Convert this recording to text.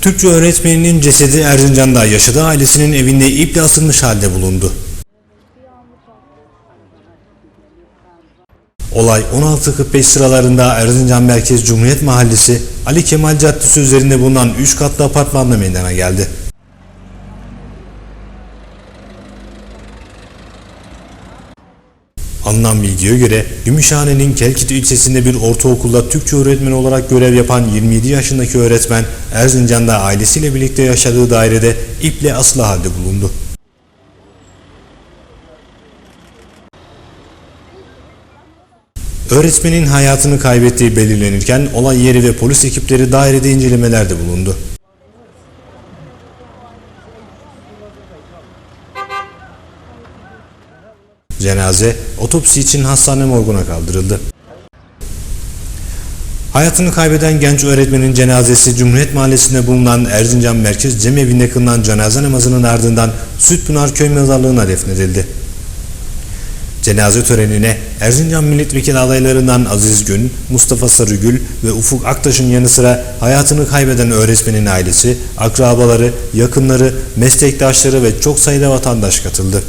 Türkçe öğretmeninin cesedi Erzincan'da yaşadığı ailesinin evinde iple asılmış halde bulundu. Olay 16.45 sıralarında Erzincan Merkez Cumhuriyet Mahallesi Ali Kemal Caddesi üzerinde bulunan 3 katlı apartmanda meydana geldi. Alınan bilgiye göre Gümüşhane'nin Kelkit ilçesinde bir ortaokulda Türkçe öğretmeni olarak görev yapan 27 yaşındaki öğretmen Erzincan'da ailesiyle birlikte yaşadığı dairede iple asılı halde bulundu. Öğretmenin hayatını kaybettiği belirlenirken olay yeri ve polis ekipleri dairede incelemelerde bulundu. Cenaze otopsi için hastane morguna kaldırıldı. Hayatını kaybeden genç öğretmenin cenazesi Cumhuriyet Mahallesi'nde bulunan Erzincan Merkez Cemevi'nde kılınan cenaze namazının ardından Sütpınar Köy Mezarlığı'na defnedildi. Cenaze törenine Erzincan milletvekili adaylarından Aziz Gün, Mustafa Sarıgül ve Ufuk Aktaş'ın yanı sıra hayatını kaybeden öğretmenin ailesi, akrabaları, yakınları, meslektaşları ve çok sayıda vatandaş katıldı.